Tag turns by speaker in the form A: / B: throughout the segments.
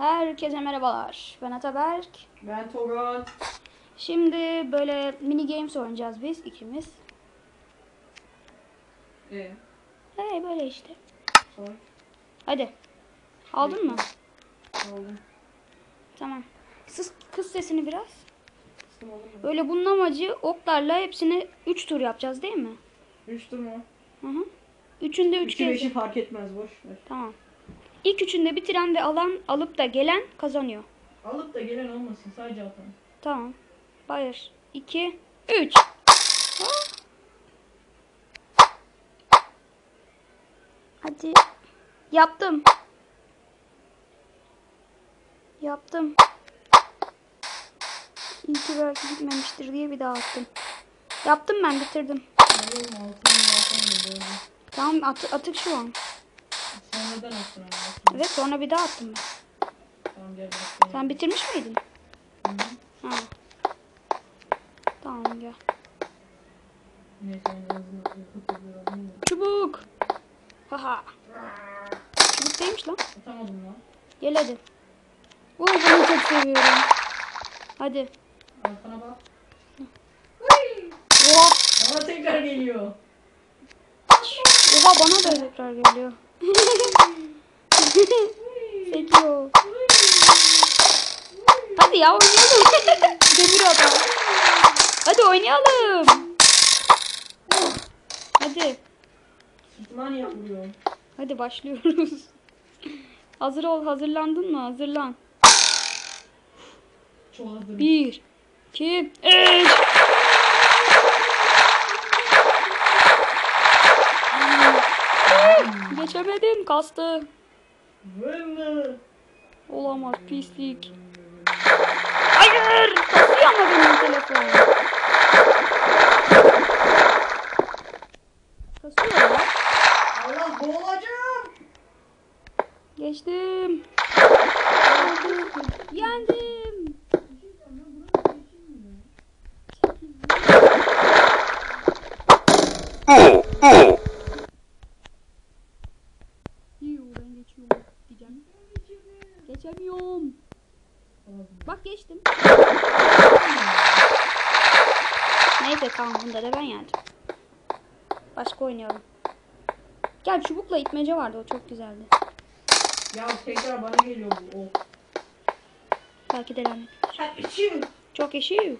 A: Herkese merhabalar. Ben Ataberk.
B: Ben Togan.
A: Şimdi böyle mini games oynayacağız biz ikimiz.
B: Ee,
A: Hey böyle işte.
B: sonra
A: Hadi. Aldın mı?
B: aldım.
A: Tamam. Kız, kız sesini biraz. Böyle bunun amacı oklarla hepsini 3 tur yapacağız değil mi?
B: Üç tur mu?
A: Hı hı. Üçünde 3
B: Üçü
A: kez.
B: beşi fark etmez boş ver.
A: Tamam. İlk üçünde bitiren ve alan alıp da gelen kazanıyor.
B: Alıp da gelen olmasın sadece atalım.
A: Tamam. Bayır. 2 3 Hadi. Yaptım. Yaptım. İyi ki belki gitmemiştir diye bir daha attım. Yaptım ben bitirdim. Tamam at atık şu an.
B: Sonradan attın ama.
A: Evet sonra bir daha attım ben.
B: Tamam gel başlayalım.
A: Sen bitirmiş miydin?
B: Hı hı.
A: Ha. Tamam gel. Çubuk. Haha. Çubuk değilmiş lan.
B: Atamadım lan.
A: Gel hadi. Oo bunu çok seviyorum. Hadi.
B: Arkana bak.
A: Oha.
B: Bana tekrar geliyor.
A: Oha bana da tekrar geliyor. Sekiyor. Hadi ya oynayalım. Demir adam. Hadi oynayalım. Hadi.
B: Sırtıma niye vuruyorsun?
A: Hadi başlıyoruz. Hazır ol. Hazırlandın mı? Hazırlan.
B: Çok hazırım.
A: Bir, iki, üç. Geçemedim. Kastı. Olamaz. Pislik. Hayır. Kasıyor ama benim telefon. Kasıyor ya.
B: Allah boğulacağım.
A: Geçtim. Yendim. Yuh, ben geçiyorum diyeceğim. Geçemiyorum. Bak geçtim. Neyse tamam bunda da ben yendim. Başka oynayalım. Gel çubukla itmece vardı o çok güzeldi.
B: Ya tekrar bana geliyor bu. Oh.
A: Belki de lanet.
B: Ha, içim.
A: Çok eşiyor.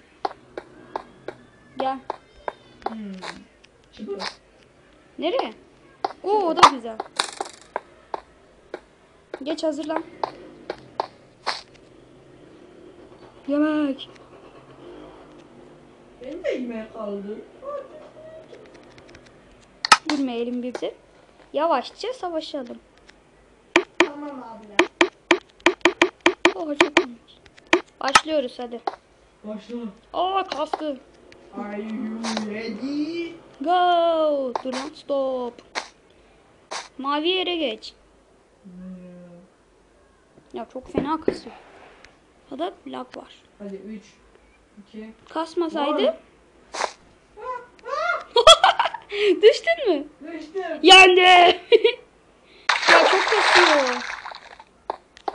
A: Gel.
B: Hmm.
A: Nereye? Oo o da güzel. Geç hazırlan. Yemek.
B: Benim de yemeğe kaldı.
A: Gülmeyelim bizi. Yavaşça savaşalım.
B: Tamam abiler.
A: Oha çok olmuş. Başlıyoruz hadi.
B: Başla.
A: Aa kastı.
B: Are you ready?
A: Go. Dur lan stop. Mavi yere geç.
B: Hmm.
A: Ya çok fena kasıyor. Ya da lag var.
B: Hadi 3 2
A: Kasmasaydı.
B: Var.
A: Düştün mü?
B: Düştüm.
A: Yendi. ya çok kasıyor.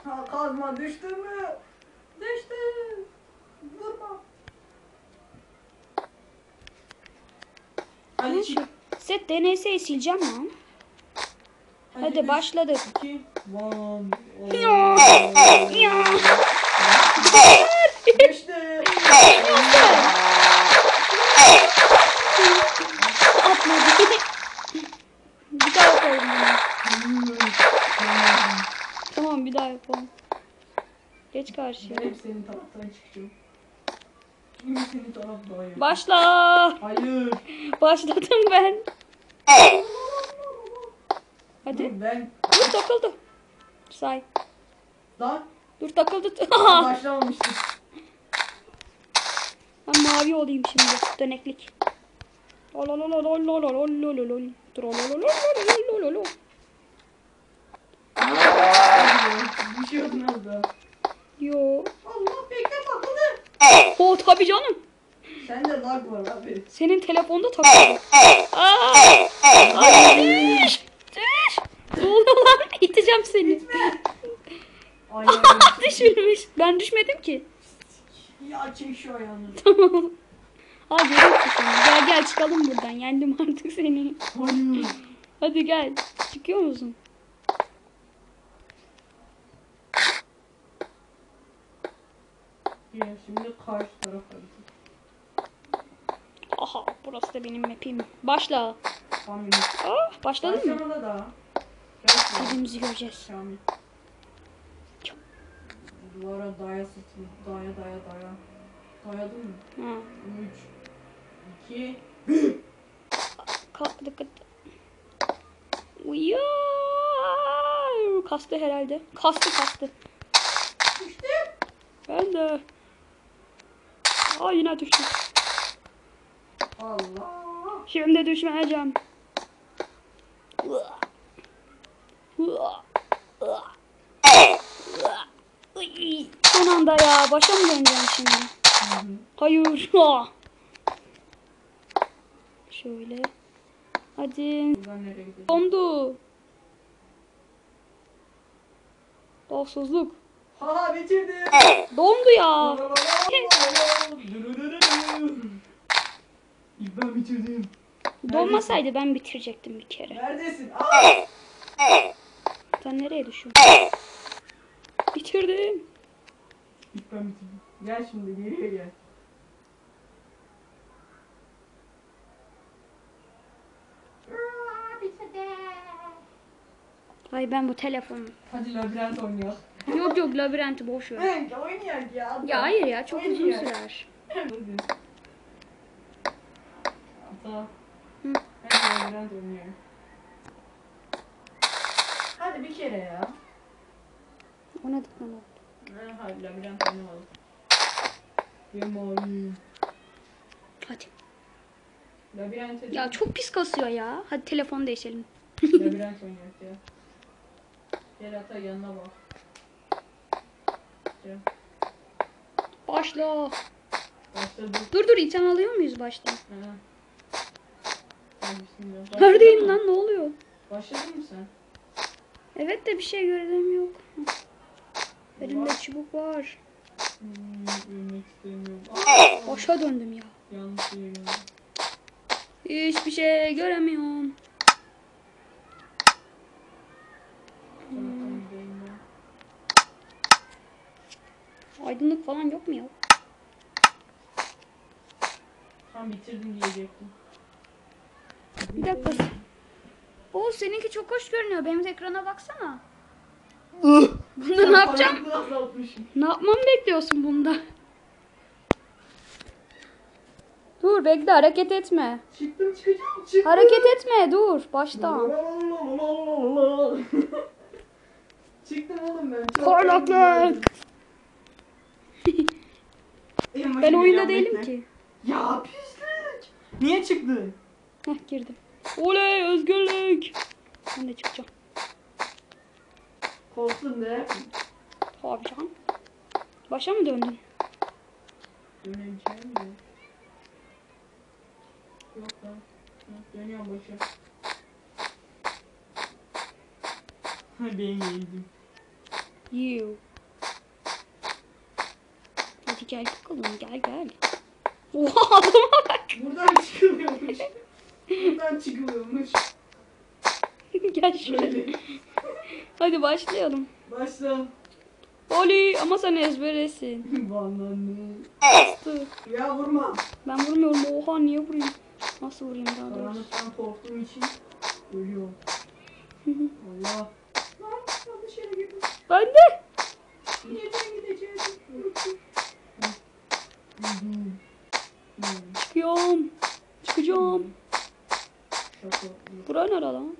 B: Ha, kazma düştü mü? Düştü. Vurma. Hadi çık.
A: Set DNS'yi sileceğim lan. Hadi
B: üç,
A: başladık.
B: iki, one.
A: Ya. Ya.
B: Düştü.
A: Atmadı. bir daha yapalım bunu. Tamam bir daha yapalım. Geç karşıya.
B: Ben hep senin taraftan çıkacağım. Şimdi senin taraf daha.
A: Başla.
B: Hayır.
A: Başladım ben. Hadi.
B: Dur, Ben
A: Dur takıldı. Say.
B: daha
A: Dur takıldı.
B: başlamamıştım.
A: ben mavi olayım şimdi. Döneklik. Ololololololololololol. Trololololololololol.
B: Düşüyordun az daha.
A: Yo.
B: Allah bekle takıldı.
A: O tabii canım.
B: Sende lag var abi.
A: Senin telefonda takılı. Aa! Ay, düş! Düş! Ne oluyor lan? İteceğim seni.
B: Ayağım.
A: Düşürmüş. Ben düşmedim ki.
B: ya çek şu ayağını.
A: Tamam. Aa. Gel gel çıkalım buradan. Yendim artık seni.
B: Hayır.
A: Hadi gel. Çıkıyor musun?
B: Şimdi karşı tarafa gideceğim.
A: Aha burası da benim map'im. Başla.
B: Kamil.
A: Aa başladın mı?
B: Başlamadı daha.
A: Birbirimizi göreceğiz.
B: Kamil. Duvara daya sırtını. Daya daya daya. Dayadın mı?
A: Ha.
B: 3 2
A: Kalk dikkat. Uyuyor. Kastı herhalde. Kastı kastı.
B: İşte.
A: Ben de. Aa yine düştüm.
B: Allah.
A: Şimdi düşmeyeceğim. Son anda ya. Başa mı döneceğim şimdi? Hayır. Şöyle. Hadi. Dondu. Dolsuzluk.
B: Ha bitirdim.
A: Dondu ya.
B: Ben bitirdim.
A: Donmasaydı ben bitirecektim bir kere.
B: Neredesin? Aa!
A: Sen nereye düşüyorsun? Bitirdim.
B: İlk ben bitirdim. Gel şimdi geriye gel.
A: Ay ben bu telefonu.
B: Hadi labirent oynayalım.
A: Yok yok labirenti boş ver.
B: Evet oynayak ya.
A: Ya hayır ya çok uzun sürer.
B: Hadi. Bir kere ya.
A: Oynadık mı?
B: Ha, hadi labirent oğlum.
A: Hadi.
B: Labirent edelim.
A: Ya çok pis kasıyor ya. Hadi telefon değişelim.
B: Labirent oynayak ya. Gel ata yanına bak. Gel.
A: Başla.
B: Başladı.
A: Dur dur item alıyor muyuz başta?
B: Ha. Bismillah.
A: Neredeyim lan ne oluyor?
B: Başladın mı sen?
A: Evet de bir şey görelim yok. Elimde
B: Var.
A: çubuk var.
B: Hmm,
A: Başa döndüm ya.
B: yanlış.
A: Hiçbir şey göremiyorum.
B: Ben.
A: Aydınlık falan yok mu ya?
B: Tam bitirdim diyecektim.
A: Bir dakika. Oo seninki çok hoş görünüyor. Benim ekrana baksana. Bunda ne yapacağım? Ne yapmamı bekliyorsun bunda? Dur bekle hareket etme.
B: Çıktım çıkacağım çıktım.
A: Hareket etme dur baştan.
B: Çıktım oğlum ben.
A: Parlaklık. Ben oyunda değilim ki.
B: Ya pislik. Niye çıktı?
A: Heh girdim. Oley özgürlük. Ben de çıkacağım.
B: Koltuğun ne?
A: Tabii canım. Başa mı döndün?
B: Döneceğim mi? Yok lan. Dönüyorum başa. Ben yedim.
A: You. Hadi gel bakalım gel gel. Oha adama bak.
B: Buradan çıkılıyormuş. Buradan çıkılıyormuş.
A: gel.
B: Böyle.
A: Hadi başlayalım.
B: Başla.
A: Oli ama sen ezberesin.
B: Banlandı.
A: Dur.
B: Ya vurma.
A: Ben vurmuyorum. Oha niye vurayım? Nasıl vurayım daha doğrusu?
B: Karanlıktan korktuğum için ölüyorum. Allah. Lan yanlış yere girdim.
A: Ben de.
B: Nereden gideceğim?
A: Çıkıyorum. Çıkacağım. Bura nere lan?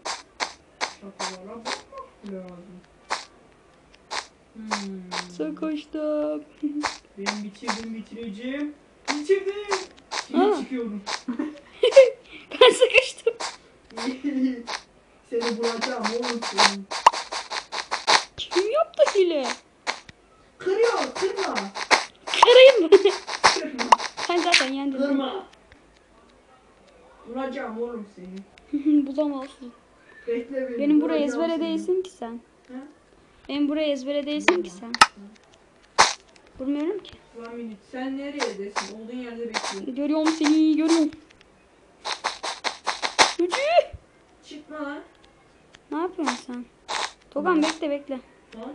B: Hmm.
A: Sıkıştım.
B: Ben bitirdim bitireceğim. Bitirdim. Şimdi çıkıyorum.
A: ben sıkıştım.
B: Seni bulacağım oğlum.
A: Kim yaptı hile?
B: Kırıyor kırma.
A: Kırayım mı?
B: Kırma.
A: sen zaten yendin.
B: Kırma. Vuracağım oğlum seni.
A: Bulamazsın.
B: Bekle beni.
A: Benim buraya ezbere değilsin ki sen.
B: Ha?
A: Ben buraya ezbere değilsin ki sen. Vurmuyorum ki.
B: One minute. Sen neredesin? Olduğun yerde bekliyorum.
A: Görüyorum seni görüyorum. Gücü.
B: Çıkma lan.
A: Ne yapıyorsun sen? Togan bekle bekle.
B: Lan.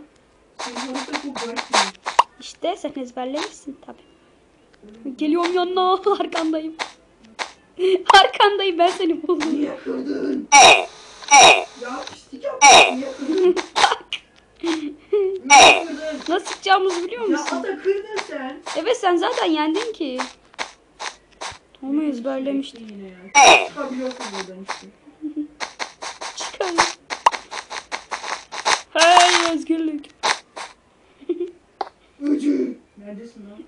B: Harita çok değil.
A: İşte sen ezberlemişsin tabi. Geliyorum yanına arkandayım. arkandayım ben seni buldum.
B: Niye kırdın? ya pislik yapma. Niye kırdın? Niye kırdın?
A: Nasıl çıkacağımızı biliyor
B: Ya
A: musun?
B: ata kırdın sen.
A: Evet sen zaten yendin ki. Onu ezberlemiştim.
B: Yine ya. Çıkabiliyorsun buradan işte.
A: Çıkar. Hey özgürlük.
B: Öcü. Neredesin lan?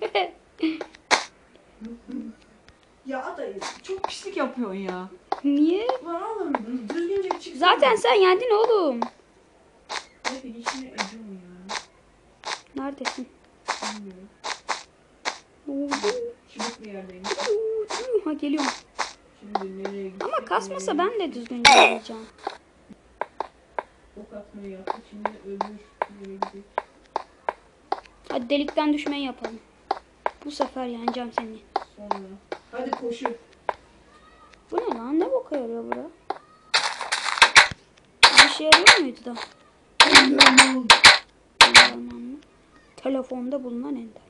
B: Ya ata çok pislik yapıyorsun ya.
A: Niye?
B: Lan oğlum düzgünce çıksana.
A: Zaten sen yendin oğlum.
B: Hep işine ediyorum ya.
A: Neredesin?
B: Bilmiyorum.
A: Oo,
B: Çubuk bir yerdeyim.
A: Ha geliyorum.
B: Şimdi nereye gitsek?
A: Ama kasmasa ben de düzgünce oynayacağım.
B: Ok atmayı yaptı. Şimdi öbür yere gidelim.
A: Hadi delikten düşmeyi yapalım. Bu sefer yeneceğim seni.
B: Sonra. Hadi koşu.
A: Bu ne lan? Ne boka yarıyor bura? Bir şey yarıyor muydu da? Telefonda bulunan Ender.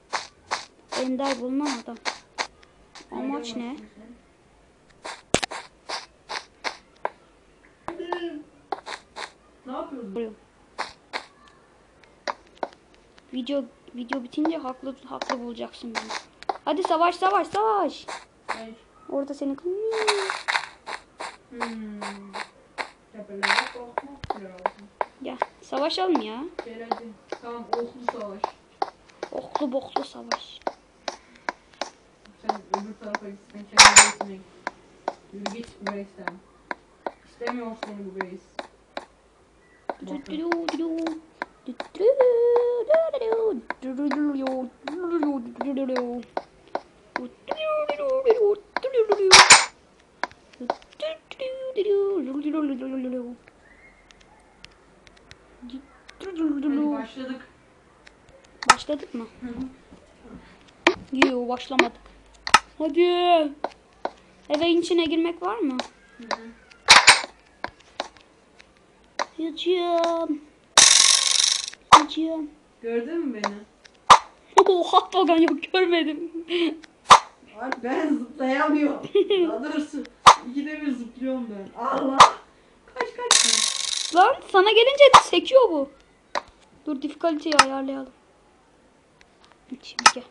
A: Ender bulunan adam. Amaç ne?
B: Ne yapıyorsun?
A: Video video bitince haklı haklı bulacaksın beni. Hadi savaş savaş savaş.
B: Hayır.
A: Orada seni
B: Hmm. Tepelere bakmak lazım.
A: ya savaşalım ya.
B: Gel hadi. Tamam oklu savaş.
A: Oklu boklu savaş.
B: Sen öbür tarafa git. Sen kendi base'ine git. Yürü git bu base'den. İstemiyorum seni bu Hadi başladık.
A: Başladık mı? Yok başlamadık. Hadi. Eve içine girmek var mı? Yiyeceğim. Yiyeceğim.
B: Gördün mü beni?
A: Oha Togan yok görmedim.
B: Ay ben zıplayamıyorum. Daha doğrusu ikide bir zıplıyorum ben. Allah. Kaç kaç.
A: Lan sana gelince sekiyor bu. Dur difficulty'yi ayarlayalım. Şimdi gel.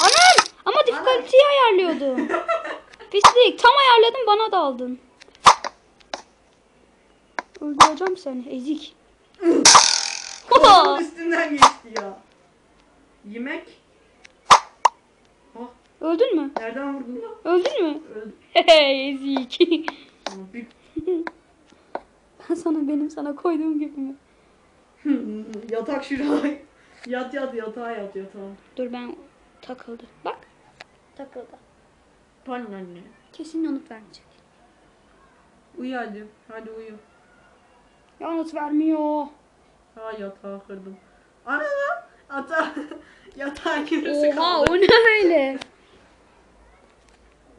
A: Anam! Ama difficulty'yi ayarlıyordu. Pislik. Tam ayarladım bana da aldın. Öldüreceğim seni ezik.
B: Kolumun üstünden geçti ya. Yemek.
A: Öldün mü?
B: nereden vurdun?
A: Öldün mü?
B: Öldü.
A: Hey ezik. Ben sana benim sana koyduğum gibi mi?
B: Yatak şuraya. Yat yat yatağa yat yatağa.
A: Dur ben takıldı. Bak. Takıldı.
B: Pan anne.
A: Kesin yanıt vermeyecek.
B: Uyu hadi. Hadi uyu.
A: Yanıt vermiyor.
B: Ha yatağı kırdım. Ana lan. Ata. Yatağın yarısı
A: Oha
B: kaldı.
A: o ne öyle?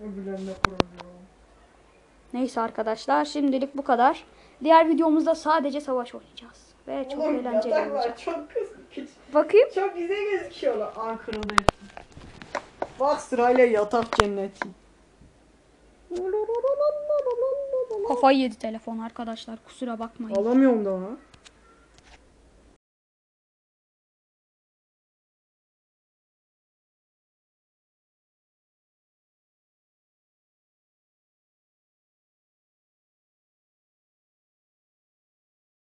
B: Öbürlerine kuracağım.
A: Neyse arkadaşlar şimdilik bu kadar. Diğer videomuzda sadece savaş oynayacağız. Ve çok
B: Oğlum,
A: eğlenceli
B: yatak
A: olacak.
B: var. Çok kız.
A: Bakayım.
B: Çok güzel gözüküyorlar. Ankara'da. Bak sırayla yatak cenneti.
A: Kafayı yedi telefon arkadaşlar kusura bakmayın.
B: Alamıyorum da onu.